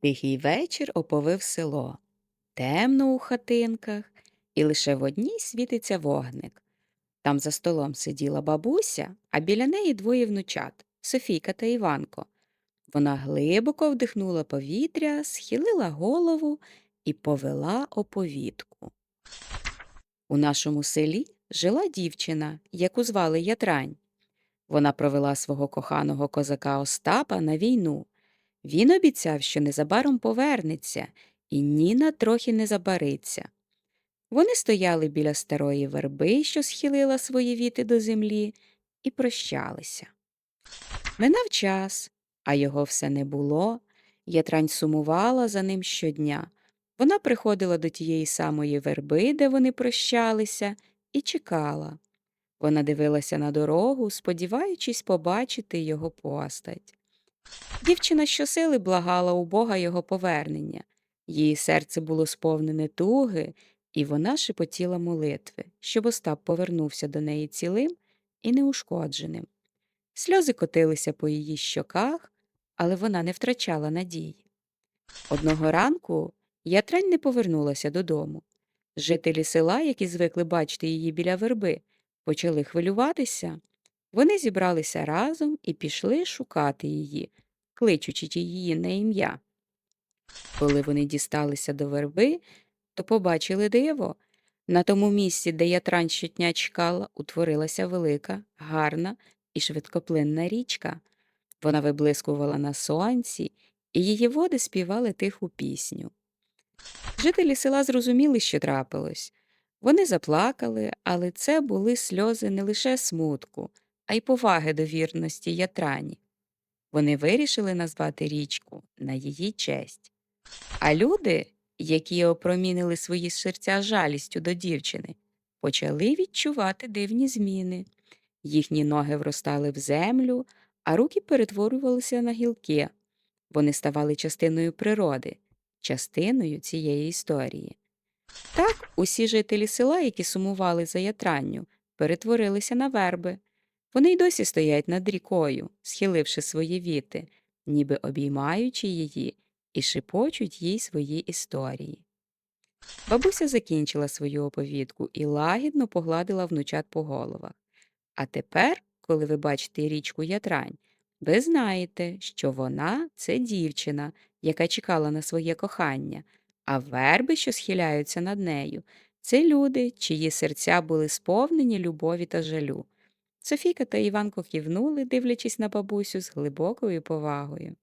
Тихий вечір оповив село. Темно у хатинках, і лише в одній світиться вогник. Там за столом сиділа бабуся, а біля неї двоє внучат Софійка та Іванко. Вона глибоко вдихнула повітря, схилила голову і повела оповідку. У нашому селі жила дівчина, яку звали Ятрань. Вона провела свого коханого козака Остапа на війну. Він обіцяв, що незабаром повернеться, і Ніна трохи не забариться. Вони стояли біля старої верби, що схилила свої віти до землі, і прощалися. Минав час, а його все не було. Ятрань сумувала за ним щодня. Вона приходила до тієї самої верби, де вони прощалися, і чекала. Вона дивилася на дорогу, сподіваючись побачити його постать. Дівчина щосили благала у Бога його повернення. Її серце було сповнене туги, і вона шепотіла молитви, щоб Остап повернувся до неї цілим і неушкодженим. Сльози котилися по її щоках, але вона не втрачала надії. Одного ранку Ятрань не повернулася додому. Жителі села, які звикли бачити її біля верби, почали хвилюватися. Вони зібралися разом і пішли шукати її, кличучи її на ім'я. Коли вони дісталися до верби, то побачили диво. На тому місці, де Ятрань щодня чекала, утворилася велика, гарна і швидкоплинна річка. Вона виблискувала на сонці, і її води співали тиху пісню. Жителі села зрозуміли, що трапилось. Вони заплакали, але це були сльози не лише смутку, а й поваги до вірності Ятрані. Вони вирішили назвати річку на її честь. А люди, які опромінили свої серця жалістю до дівчини, почали відчувати дивні зміни. Їхні ноги вростали в землю, а руки перетворювалися на гілки. Вони ставали частиною природи, частиною цієї історії. Так усі жителі села, які сумували за ятранню, перетворилися на верби. Вони й досі стоять над рікою, схиливши свої віти, ніби обіймаючи її і шепочуть їй свої історії. Бабуся закінчила свою оповідку і лагідно погладила внучат по головах. А тепер, коли ви бачите річку Ятрань, ви знаєте, що вона це дівчина, яка чекала на своє кохання, а верби, що схиляються над нею, це люди, чиї серця були сповнені любові та жалю. Софійка та Іванко кивнули, дивлячись на бабусю з глибокою повагою.